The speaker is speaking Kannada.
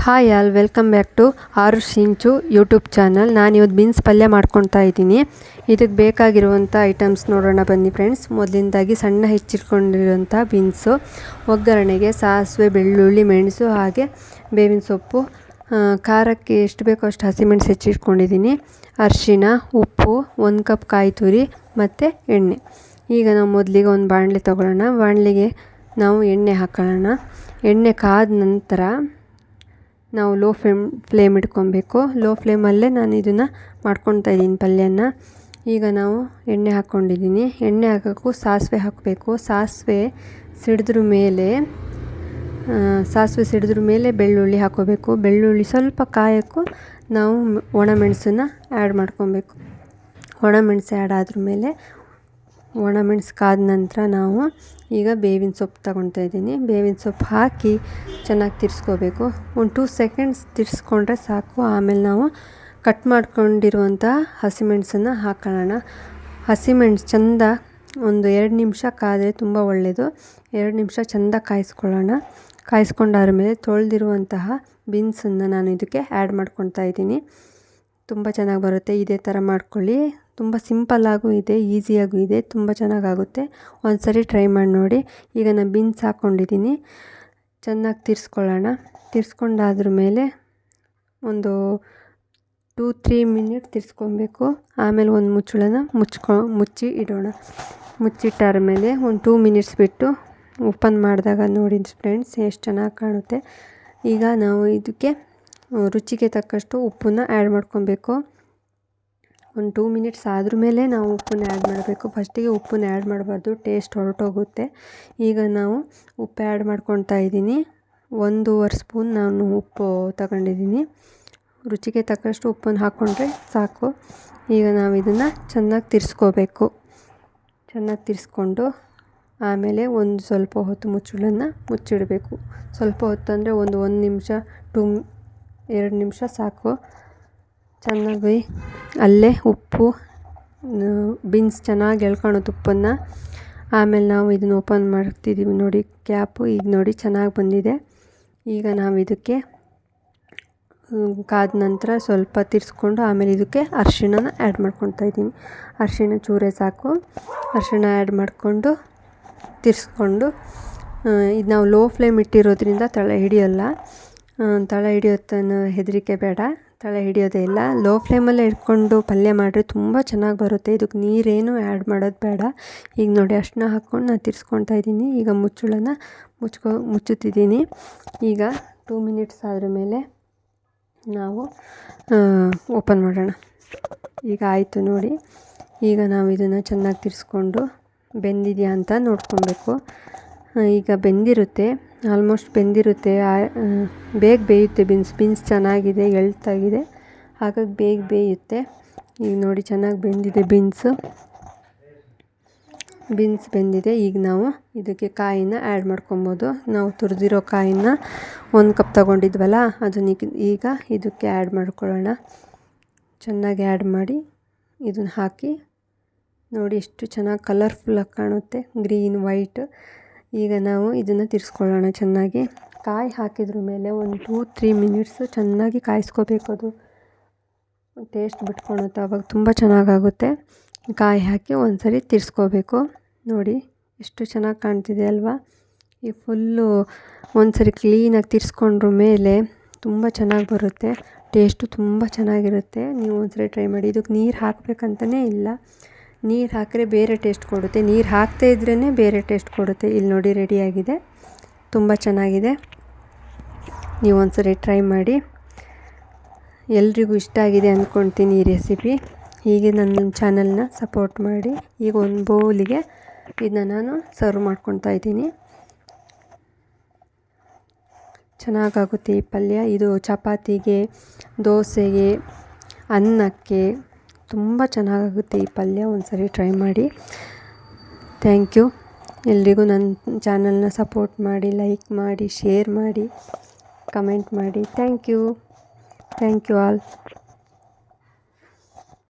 Hi all welcome back to ಆರು ಸಿಂಚು ಯೂಟ್ಯೂಬ್ ಚಾನಲ್ ನಾನು ಇವತ್ತು ಬೀನ್ಸ್ ಪಲ್ಯ ಮಾಡ್ಕೊತಾ ಇದ್ದೀನಿ. ಇದಕ್ಕೆ ಬೇಕಾಗಿರುವಂಥ ಐಟಮ್ಸ್ ನೋಡೋಣ ಬನ್ನಿ ಫ್ರೆಂಡ್ಸ್ ಮೊದಲಿಂದಾಗಿ ಸಣ್ಣ ಹೆಚ್ಚಿಟ್ಕೊಂಡಿರುವಂಥ ಬೀನ್ಸು ಒಗ್ಗರಣೆಗೆ ಸಾಸಿವೆ, ಬೆಳ್ಳುಳ್ಳಿ, ಮೆಣಸು ಹಾಗೆ ಬೇವಿನ ಸೊಪ್ಪು ಖಾರಕ್ಕೆ ಎಷ್ಟು ಬೇಕೋ ಅಷ್ಟು ಹಸಿಮೆಣಸು ಹೆಚ್ಚಿಟ್ಕೊಂಡಿದ್ದೀನಿ. ಅರಿಶಿಣ, ಉಪ್ಪು, ಒಂದು ಕಪ್ ಕಾಯಿ ತುರಿ ಮತ್ತು ಎಣ್ಣೆ. ಈಗ ನಾವು ಮೊದಲಿಗೆ ಒಂದು ಬಾಣಲೆ ತೊಗೊಳ್ಳೋಣ ಬಾಣಲೆಗೆ ನಾವು ಎಣ್ಣೆ ಹಾಕೊಳ್ಳೋಣ. ಎಣ್ಣೆ ಕಾದ ನಂತರ ನಾವು ಲೋ ಫ್ಲೇಮ್ ಫ್ಲೇಮ್ ಇಟ್ಕೊಬೇಕು. ಲೋ ಫ್ಲೇಮಲ್ಲೇ ನಾನು ಇದನ್ನು ಮಾಡ್ಕೊತಾ ಇದ್ದೀನಿ ಪಲ್ಯನ. ಈಗ ನಾವು ಎಣ್ಣೆ ಹಾಕ್ಕೊಂಡಿದ್ದೀನಿ. ಎಣ್ಣೆ ಹಾಕೋಕ್ಕೂ ಸಾಸಿವೆ ಹಾಕಬೇಕು. ಸಾಸಿವೆ ಸಿಡಿದ್ರ ಮೇಲೆ ಸಾಸಿವೆ ಸಿಡಿದ್ರ ಮೇಲೆ ಬೆಳ್ಳುಳ್ಳಿ ಹಾಕೋಬೇಕು. ಬೆಳ್ಳುಳ್ಳಿ ಸ್ವಲ್ಪ ಕಾಯೋಕ್ಕೂ ನಾವು ಒಣಮೆಣಸನ್ನು ಒಣಮೆಣಸನ್ನ ಆ್ಯಡ್ ಮಾಡ್ಕೊಬೇಕು. ಒಣಮೆಣಸು ಆ್ಯಡ್ ಆದ್ರ ಮೇಲೆ ಒಣಮೆಣಸು ಕಾದ ನಂತರ ನಾವು ಈಗ ಬೇವಿನ ಸೊಪ್ಪು ತಗೊಳ್ತಾ ಇದ್ದೀನಿ. ಬೇವಿನ ಸೊಪ್ಪು ಹಾಕಿ ಚೆನ್ನಾಗಿ ತಿರ್ಸ್ಕೋಬೇಕು. ಒಂದು ಟೂ ಸೆಕೆಂಡ್ಸ್ ತಿರ್ಸ್ಕೊಂಡ್ರೆ ಸಾಕು. ಆಮೇಲೆ ನಾವು ಕಟ್ ಮಾಡ್ಕೊಂಡಿರುವಂಥ ಹಸಿಮೆಣಸನ್ನು ಹಾಕೊಳ್ಳೋಣ. ಹಸಿಮೆಣಸು ಚೆಂದ ಒಂದು ಎರಡು ನಿಮಿಷ ಕಾದರೆ ತುಂಬ ಒಳ್ಳೆಯದು ಎರಡು ನಿಮಿಷ ಚೆಂದ ಕಾಯಿಸ್ಕೊಳ್ಳೋಣ. ಕಾಯಿಸ್ಕೊಂಡಾದ ಮೇಲೆ ತೊಳೆದಿರುವಂತಹ ಬೀನ್ಸನ್ನು ನಾನು ಇದಕ್ಕೆ ಆ್ಯಡ್ ಮಾಡ್ಕೊತಾ ಇದ್ದೀನಿ. ತುಂಬ ಚೆನ್ನಾಗಿ ಬರುತ್ತೆ. ಇದೇ ಥರ ಮಾಡ್ಕೊಳ್ಳಿ. ತುಂಬ ಸಿಂಪಲ್ಲಾಗೂ ಇದೆ, ಈಸಿಯಾಗೂ ಇದೆ, ತುಂಬ ಚೆನ್ನಾಗಾಗುತ್ತೆ. ಒಂದು ಸರಿ ಟ್ರೈ ಮಾಡಿ ನೋಡಿ. ಈಗ ನಾನು ಬೀನ್ಸ್ ಹಾಕ್ಕೊಂಡಿದ್ದೀನಿ. ಚೆನ್ನಾಗಿ ತಿರ್ಸ್ಕೊಳ್ಳೋಣ. ತಿರ್ಸ್ಕೊಂಡಾದ್ರ ಮೇಲೆ ಒಂದು ಟೂ, ತ್ರೀ ಮಿನಿಟ್ ತಿರ್ಸ್ಕೊಬೇಕು. ಆಮೇಲೆ ಒಂದು ಮುಚ್ಚಳನ ಮುಚ್ಕೊ, ಮುಚ್ಚಿ ಇಡೋಣ. ಮುಚ್ಚಿಟ್ಟಾದ ಮೇಲೆ ಒಂದು ಟೂ ಮಿನಿಟ್ಸ್ ಬಿಟ್ಟು ಓಪನ್ ಮಾಡಿದಾಗ ನೋಡಿ ಫ್ರೆಂಡ್ಸ್, ಎಷ್ಟು ಚೆನ್ನಾಗಿ ಕಾಣುತ್ತೆ. ಈಗ ನಾವು ಇದಕ್ಕೆ ರುಚಿಗೆ ತಕ್ಕಷ್ಟು ಉಪ್ಪನ್ನು ಆ್ಯಡ್ ಮಾಡ್ಕೊಬೇಕು. ಒಂದು ಟೂ ಮಿನಿಟ್ಸ್ ಆದ್ರ ಮೇಲೆ ನಾವು ಉಪ್ಪನ್ನ ಆ್ಯಡ್ ಮಾಡಬೇಕು. ಫಸ್ಟಿಗೆ ಉಪ್ಪನ್ನ ಆ್ಯಡ್ ಮಾಡಬಾರ್ದು. ಟೇಸ್ಟ್ ಹೊರಟೋಗುತ್ತೆ. ಈಗ ನಾವು ಉಪ್ಪು ಆ್ಯಡ್ ಮಾಡ್ಕೊತಾ ಇದ್ದೀನಿ. ಒಂದೂವರೆ ಸ್ಪೂನ್ ನಾನು ಉಪ್ಪು ತಗೊಂಡಿದ್ದೀನಿ. ರುಚಿಗೆ ತಕ್ಕಷ್ಟು ಉಪ್ಪನ್ನು ಹಾಕ್ಕೊಂಡ್ರೆ ಸಾಕು. ಈಗ ನಾವು ಇದನ್ನು ಚೆನ್ನಾಗಿ ತಿರ್ಸ್ಕೋಬೇಕು. ಚೆನ್ನಾಗಿ ತಿರ್ಸ್ಕೊಂಡು ಆಮೇಲೆ ಒಂದು ಸ್ವಲ್ಪ ಹೊತ್ತು ಮುಚ್ಚಳನ್ನು ಮುಚ್ಚಿಡಬೇಕು. ಸ್ವಲ್ಪ ಹೊತ್ತು ಅಂದರೆ ಒಂದು ಒಂದು ನಿಮಿಷ, ಟೂ, ಎರಡು ನಿಮಿಷ ಸಾಕು. ಚೆನ್ನಾಗಿ ಅಲ್ಲೇ ಉಪ್ಪು ಬೀನ್ಸ್ ಚೆನ್ನಾಗಿ ಎಳ್ಕೊಳ್ಳೋ ಉಪ್ಪನ್ನು ಆಮೇಲೆ ನಾವು ಇದನ್ನು ಓಪನ್ ಮಾಡ್ತಿದ್ದೀವಿ ನೋಡಿ ಕ್ಯಾಪು ಈಗ ನೋಡಿ ಚೆನ್ನಾಗಿ ಬಂದಿದೆ. ಈಗ ನಾವು ಇದಕ್ಕೆ ಕಾದ ನಂತರ ಸ್ವಲ್ಪ ತಿರ್ಸ್ಕೊಂಡು ಆಮೇಲೆ ಇದಕ್ಕೆ ಅರಿಶಿಣನ ಆ್ಯಡ್ ಮಾಡ್ಕೊತಾ ಇದ್ದೀನಿ. ಅರಿಶಿಣ ಚೂರೆ ಸಾಕು. ಅರಿಶಿಣ ಆ್ಯಡ್ ಮಾಡಿಕೊಂಡು ತಿರ್ಸ್ಕೊಂಡು ಇದು ನಾವು ಲೋ ಫ್ಲೇಮ್ ಇಟ್ಟಿರೋದ್ರಿಂದ ತಳ ಹಿಡಿಯೋಲ್ಲ. ತಳ ಹಿಡಿಯೋತನ ಹೆದರಿಕೆ ಬೇಡ. ತಳ ಹಿಡಿಯೋದೇ ಇಲ್ಲ. ಲೋ ಫ್ಲೇಮಲ್ಲೇ ಇಟ್ಕೊಂಡು ಪಲ್ಯ ಮಾಡಿದ್ರೆ ತುಂಬ ಚೆನ್ನಾಗಿ ಬರುತ್ತೆ. ಇದಕ್ಕೆ ನೀರೇನು ಆ್ಯಡ್ ಮಾಡೋದು ಬೇಡ. ಈಗ ನೋಡಿ, ಅಷ್ಟನ್ನ ಹಾಕ್ಕೊಂಡು ನಾನು ತಿರ್ಸ್ಕೊತಾ ಇದ್ದೀನಿ. ಈಗ ಮುಚ್ಚಳನ ಮುಚ್ಕೊ, ಮುಚ್ಚುತ್ತಿದ್ದೀನಿ. ಈಗ ಟೂ ಮಿನಿಟ್ಸ್ ಆದ್ರ ಮೇಲೆ ನಾವು ಓಪನ್ ಮಾಡೋಣ. ಈಗ ಆಯಿತು ನೋಡಿ. ಈಗ ನಾವು ಇದನ್ನು ಚೆನ್ನಾಗಿ ತಿರ್ಸ್ಕೊಂಡು ಬೆಂದಿದೆಯಾ ಅಂತ ನೋಡ್ಕೊಬೇಕು. ಈಗ ಬೆಂದಿರುತ್ತೆ. ಆಲ್ಮೋಸ್ಟ್ ಬೆಂದಿರುತ್ತೆ. ಬೇಗ ಬೇಯುತ್ತೆ. ಬೀನ್ಸ್ ಬೀನ್ಸ್ ಚೆನ್ನಾಗಿದೆ ಎಳ್ತಾಗಿದೆ ಹಾಗಾಗಿ ಬೇಗ ಬೇಯುತ್ತೆ. ಈಗ ನೋಡಿ ಚೆನ್ನಾಗಿ ಬೆಂದಿದೆ ಬೀನ್ಸು. ಬೀನ್ಸ್ ಬೆಂದಿದೆ. ಈಗ ನಾವು ಇದಕ್ಕೆ ಕಾಯಿನ ಆ್ಯಡ್ ಮಾಡ್ಕೊಬೋದು. ನಾವು ತುರಿದಿರೋ ಕಾಯಿನ ಒಂದು ಕಪ್ ತಗೊಂಡಿದ್ವಲ್ಲ ಅದನ್ನ ಈಗ ಇದಕ್ಕೆ ಆ್ಯಡ್ ಮಾಡ್ಕೊಳ್ಳೋಣ. ಚೆನ್ನಾಗಿ ಆ್ಯಡ್ ಮಾಡಿ ಇದನ್ನ ಹಾಕಿ ನೋಡಿ ಎಷ್ಟು ಚೆನ್ನಾಗಿ ಕಲರ್ಫುಲ್ಲಾಗಿ ಕಾಣುತ್ತೆ. ಗ್ರೀನ್ ವೈಟ್ ಈಗ ನಾವು ಇದನ್ನು ತಿರ್ಸ್ಕೊಳ್ಳೋಣ. ಚೆನ್ನಾಗಿ ಕಾಯಿ ಹಾಕಿದ್ರ ಮೇಲೆ ಒಂದು ಟೂ ತ್ರೀ ಮಿನಿಟ್ಸು ಚೆನ್ನಾಗಿ ಕಾಯಿಸ್ಕೋಬೇಕು ಅದು. ಟೇಸ್ಟ್ ಬಿಟ್ಕೊಳುತ್ತೆ ಆವಾಗ ತುಂಬ ಚೆನ್ನಾಗಾಗುತ್ತೆ. ಕಾಯಿ ಹಾಕಿ ಒಂದು ಸರಿ ತಿರ್ಸ್ಕೋಬೇಕು. ನೋಡಿ, ಎಷ್ಟು ಚೆನ್ನಾಗಿ ಕಾಣ್ತಿದೆ ಅಲ್ವಾ? ಈ ಫುಲ್ಲು ಒಂದು ಸರಿ ಕ್ಲೀನಾಗಿ ತಿರ್ಸ್ಕೊಂಡ್ರ ಮೇಲೆ ತುಂಬ ಚೆನ್ನಾಗಿ ಬರುತ್ತೆ. ಟೇಸ್ಟು ತುಂಬ ಚೆನ್ನಾಗಿರುತ್ತೆ. ನೀವು ಒಂದು ಸರಿ ಟ್ರೈ ಮಾಡಿ. ಇದಕ್ಕೆ ನೀರು ಹಾಕಬೇಕಂತಲೇ ಇಲ್ಲ. ನೀರು ಹಾಕಿದ್ರೆ ಬೇರೆ ಟೇಸ್ಟ್ ಕೊಡುತ್ತೆ. ನೀರು ಹಾಕದೇ ಇದ್ರೇ ಬೇರೆ ಟೇಸ್ಟ್ ಕೊಡುತ್ತೆ. ಇಲ್ಲಿ ನೋಡಿ ರೆಡಿಯಾಗಿದೆ ತುಂಬ ಚೆನ್ನಾಗಿದೆ. ನೀವು ಒಂದು ಸರಿ ಟ್ರೈ ಮಾಡಿ. ಎಲ್ರಿಗೂ ಇಷ್ಟ ಆಗಿದೆ ಅಂದ್ಕೊಳ್ತೀನಿ ಈ ರೆಸಿಪಿ ಹೀಗೆ ನನ್ನ ಚಾನಲ್ನ ಸಪೋರ್ಟ್ ಮಾಡಿ. ಈಗ ಒಂದು ಬೌಲಿಗೆ ಇದನ್ನ ನಾನು ಸರ್ವ್ ಮಾಡ್ಕೊತಾ ಇದ್ದೀನಿ. ಚೆನ್ನಾಗಾಗುತ್ತೆ ಈ ಪಲ್ಯ. ಇದು ಚಪಾತಿಗೆ, ದೋಸೆಗೆ, ಅನ್ನಕ್ಕೆ ತುಂಬ ಚೆನ್ನಾಗಾಗುತ್ತೆ ಈ ಪಲ್ಯ. ಒಂದು ಸರಿ ಟ್ರೈ ಮಾಡಿ. ಥ್ಯಾಂಕ್ ಯು ಎಲ್ರಿಗೂ ನನ್ನ ಚಾನಲ್ನ ಸಪೋರ್ಟ್ ಮಾಡಿ ಲೈಕ್ ಮಾಡಿ ಶೇರ್ ಮಾಡಿ ಕಮೆಂಟ್ ಮಾಡಿ. Thank you thank you all